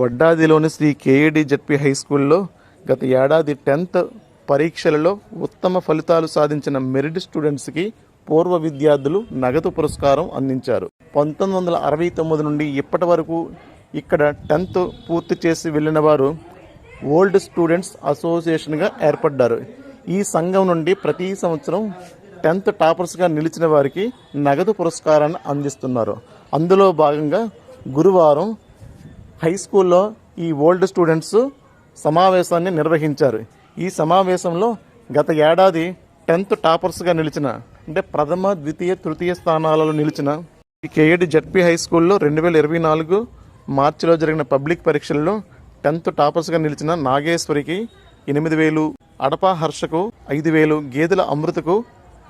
వడ్డాదిలోని Shri K A D Z P high స్కూల్లో గత ఏడాది టెన్త్ పరీక్షలలో ఉత్తమ ఫలితాలు సాధించిన మెరిట్ స్టూడెంట్స్కి పూర్వ విద్యార్థులు నగదు పురస్కారం అందించారు. పంతొమ్మిది వందల అరవై తొమ్మిది నుండి ఇప్పటి వరకు ఇక్కడ టెన్త్ పూర్తి చేసి వెళ్ళిన వారు ఓల్డ్ స్టూడెంట్స్ అసోసియేషన్గా ఏర్పడ్డారు. ఈ సంఘం నుండి ప్రతి సంవత్సరం టెన్త్ టాపర్స్గా నిలిచిన వారికి నగదు పురస్కారాన్ని అందిస్తున్నారు. అందులో భాగంగా గురువారం హై స్కూల్లో ఈ ఓల్డ్ స్టూడెంట్స్ సమావేశాన్ని నిర్వహించారు. ఈ సమావేశంలో గత ఏడాది టెన్త్ టాపర్స్గా నిలిచిన అంటే ప్రథమ ద్వితీయ తృతీయ స్థానాలలో నిలిచిన ఈ కేఏడి జడ్పీ హై స్కూల్లో రెండు వేల ఇరవై నాలుగు మార్చిలో జరిగిన పబ్లిక్ పరీక్షల్లో టెన్త్ టాపర్స్గా నిలిచిన నాగేశ్వరికి ఎనిమిది వేలు అడపా హర్షకు ఐదు వేలు గేదెల అమృతకు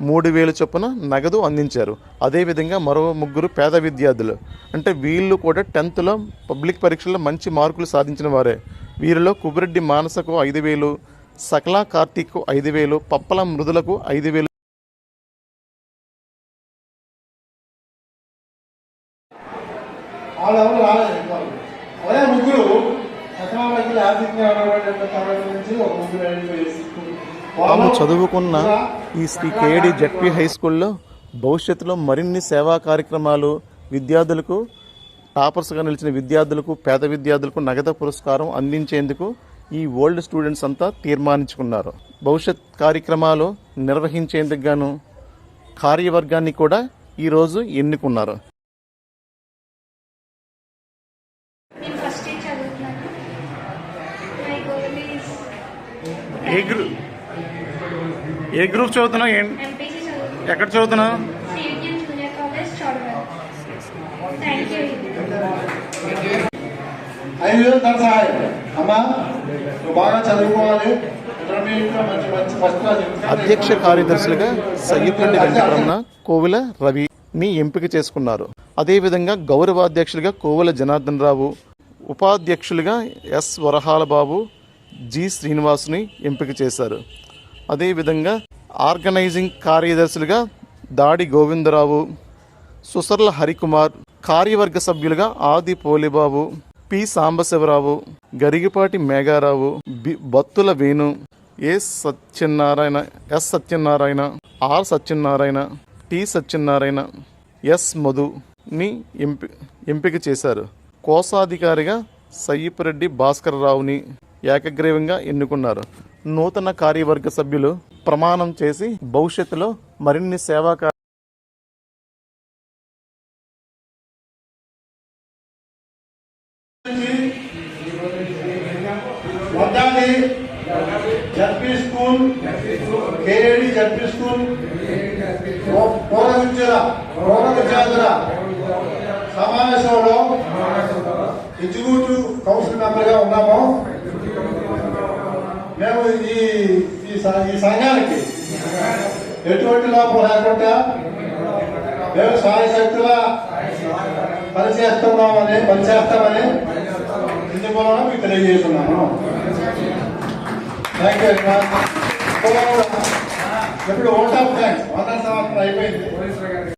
మూడు వేలు చొప్పున నగదు అందించారు. అదేవిధంగా మరో ముగ్గురు పేద విద్యార్థులు. అంటే వీళ్ళు కూడా టెన్త్లో పబ్లిక్ పరీక్షల్లో మంచి మార్కులు సాధించిన వారే. వీరిలో కుబిరెడ్డి మానసకు ఐదు వేలు సకలా కార్తీక్కు ఐదు వేలు పప్పల మృదులకు ఐదు వేలు. ముగ్గురు. నుంచి ఒక ముగ్గురు తాము చదువుకున్న ఈ శ్రీ కేడి జడ్పీ హై స్కూల్లో భవిష్యత్తులో మరిన్ని సేవా కార్యక్రమాలు విద్యార్థులకు టాపర్స్గా నిలిచిన విద్యార్థులకు పేద విద్యార్థులకు నగదు పురస్కారం అందించేందుకు ఈ ఓల్డ్ స్టూడెంట్స్ అంతా తీర్మానించుకున్నారు. భవిష్యత్ కార్యక్రమాలు నిర్వహించేందుకు గాను కార్యవర్గాన్ని కూడా ఈరోజు ఎన్నుకున్నారు. ఏ గ్రూప్ ఏ గ్రూప్ చదువుతున్నావు? ఎక్కడ చదువుతున్నావు? ఐదు వేలు సహాయం అమ్మా నువ్వు బాగా చదువుకోవాలి. అధ్యక్ష కార్యదర్శులుగా సయ్యపల్లి వెంకటరమణ కోవిల రవిని ఎంపిక చేసుకున్నారు. అదేవిధంగా గౌరవాధ్యక్షులుగా కోవెల జనార్దన్ రావు ఉపాధ్యక్షులుగా ఎస్ వరహాల బాబు జి శ్రీనివాసుని ఎంపిక చేశారు. అదేవిధంగా ఆర్గనైజింగ్ కార్యదర్శులుగా దాడి గోవిందరావు సుసర్ల హరికుమార్ కార్యవర్గ సభ్యులుగా Adi Polibabu P. Sambasivarao Garigipati Megharao B. Battula Venu A. Satyanarayana S. Satyanarayana R. Satyanarayana T. Satyanarayana S. మధుని ఎంపి ఎంపిక చేశారు. కోశాధికారిగా సయ్యపురెడ్డి భాస్కర్ రావుని ఏకగ్రీవంగా ఎన్నుకున్నారు. నూతన కార్యవర్గ సభ్యులు ప్రమాణం చేసి భవిష్యత్తులో మరిన్ని సేవా జడ్పీ స్కూల్ జడ్పీ స్కూల్ పూర్వ విద్యుల పూర్వ విద్యార్థుల సమావేశంలో ఎగ్జిక్యూటివ్ కౌన్సిల్ మెంబర్గా ఉన్నాము. మేము ఈ ఈ సంఘానికి ఎటువంటి లోపం లేకుండా మేము సాయశక్తులా పనిచేస్తున్నామని పనిచేస్తామని ఇందు మూలన మీకు తెలియజేస్తున్నాను. థ్యాంక్ యూ వెరీ ఇప్పుడు ఓట్ ఆఫ్ థ్యాంక్స్. వంద సంవత్సరం అయిపోయింది.